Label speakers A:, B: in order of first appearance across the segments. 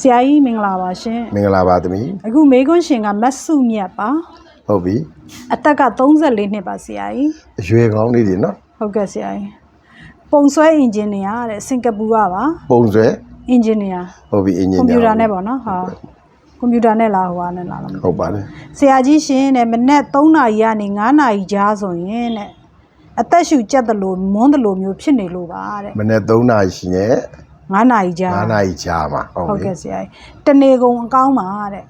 A: ဆရာကြီးမင်္ဂလာပါရှင်
B: မင်္ဂလာပါသမီး
A: အခုမေခွန်းရှင်ကမတ်စုမြတ်ပါ
B: ဟုတ်ပြီ
A: အသက်က34နှစ်ပါဆရာကြီး
B: အရွယ်ကောင်းလေးတွေနော်
A: ဟုတ်ကဲ့ဆရာကြီးပုံဆွဲအင်ဂျင်နီယာတဲ့စင်ကာပူကပါ
B: ပုံဆွဲ
A: အင်ဂျင်နီယာ
B: ဟုတ်ပြီအင်ဂျင်
A: ကွန်ပျူတာနဲ့
B: ပေါ့
A: ပေါ့နော်ဟာကွန်ပျူတာနဲ့လားဟိုဟာနဲ့လားလားမသိ
B: ဟုတ်ပါတယ်
A: ဆရာကြီးရှင်တဲ့မနေ့3နာရီကနေ9နာရီကြားဆိုရင်တဲ့အသက်ရှူကြက်တယ်လို့မွန်းတယ်လို့မျိုးဖြစ်နေလို့ပါတဲ့
B: မနေ့3နာရီရှိနေ
A: 9နာရီကြား
B: 9နာရီကြာမှာဟုတ်
A: ဟုတ်
B: ပြီ
A: ကဲ့ဆရာကြီးတနေကုန်အကောင်းပါတဲ့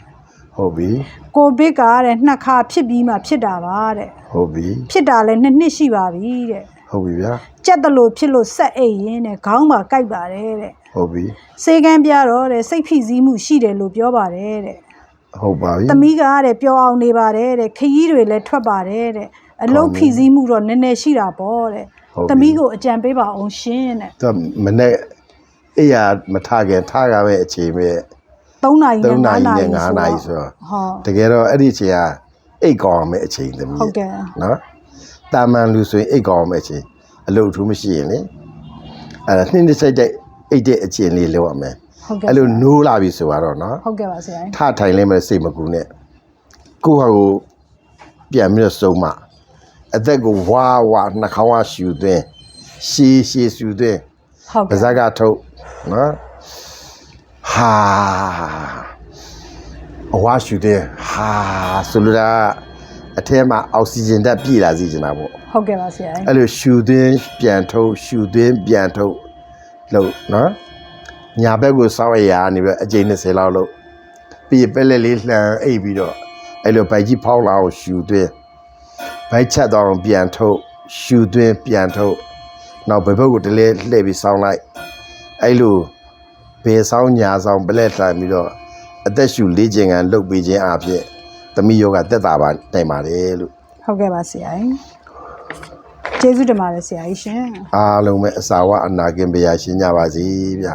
B: ဟုတ်ပြီ
A: ကိုဗစ်ကတဲ့နှစ်ခါဖြစ်ပြီးမှဖြစ်တာပါတဲ့
B: ဟုတ်ပြီ
A: ဖြစ်တာလည်းနှစ်နှစ်ရှိပါပြီတဲ့
B: ဟုတ်ပြီဗျာ
A: ကြက်တလို့ဖြစ်လို့ဆက်အိတ်ရင်းတဲ့ခေါင်းပါကိုက်ပါတယ်တဲ့
B: ဟုတ်ပြီ
A: စေကန်းပြတော့တဲ့စိတ်ဖိစီးမှုရှိတယ်လို့ပြောပါတယ်တဲ့
B: ဟုတ်ပါပြီ
A: သမီးကတဲ့ပျော်အောင်နေပါတယ်တဲ့ခရီးတွေလည်းထွက်ပါတယ်တဲ့အလုတ်ဖိစီးမှုတော့နည်းနည်းရှိတာပေါ့တဲ့သမီးကိုအကြံပေးပါအောင်ရှင်တဲ့
B: သူမနေ့ အေးရမထခင်ထားကြပဲအချိန်ပဲ
A: 3နာရီနဲ့
B: 3နာ
A: 9
B: ရီ
A: နာရီ
B: နဲ့9နာရီဆိုတော့
A: ဟော
B: တကယ်တော့အဲ့ဒီအချိန်ကအိတ်ကောင်းအောင်မဲ့အချိန်သမီး
A: ဟုတ်ကဲ့
B: နော်တာမန်လူဆိုရင်အိတ်ကောင်းအောင်မဲ့အချိန်အလုပ်ထူးမရှိရင်လေအဲ့ဒါနှင်းတစ်စိတ်တဲ့အိတ်တဲ့အချိန်လေးလောက်ရမယ်
A: ဟုတ်ကဲ့
B: အဲ့လိုနိုးလာပြီဆိုတော့နော်
A: ဟုတ်ကဲ့ပါဆရာကြီး
B: ထထိုင်လဲမဲ့စိတ်မကူနဲ့ကိုယ့်ဟာကိုပြန်ပြီးတော့စုံမအသက်ကိုဝါဝါနှာခေါင်းကရှူသွင်းရှည်ရှည်ရှူသွင်း
A: ဟုတ်
B: ပါ
A: ကဲ့
B: ဇက်ကထုတ် နော်ဟာအဝါရှူသွင်းဟာဆိုလိုတာအထဲမှာအောက်ဆီဂျင်ဓာတ်ပြည့်လာစေချင်တာပေါ့
A: ဟုတ်ကဲ့ပါဆရာကြီး
B: အဲ့လိုရှူသွင်းပြန်ထုတ်ရှူသွင်းပြန်ထုတ်လို့နော်ညာဘက်ကိုစောက်ရရာနေပြီးအကျိန်20လောက်လို့ပြီးရင်ပက်လက်လေးလှန်အိပ်ပြီးတော့အဲ့လိုဗိုက်ကြီးဖောက်လာအောင်ရှူသွင်းဗိုက်ချက်တော့အောင်ပြန်ထုတ်ရှူသွင်းပြန်ထုတ်နောက်ဘယ်ဘက်ကိုတလဲလှည့်ပြီးစောင်းလိုက် အဲ့လိုဘယ်ဆောင်ညာဆောင်ပလက်လှန်ပြီးတော့အသက်ရှူလေးခြင်းကန်လှုပ်ပေးခြင်းအဖြစ်သမီးယောဂတက်တာပါနိုင်ပါတယ်လို့
A: ဟုတ်ကဲ့ပါဆရာကြီးကျေးဇူးတင်ပါတယ်ဆရာကြီးရှင်
B: အားလုံးပဲအစာဝအနာကင်ပရာရှင်းကြပါစေဗျာ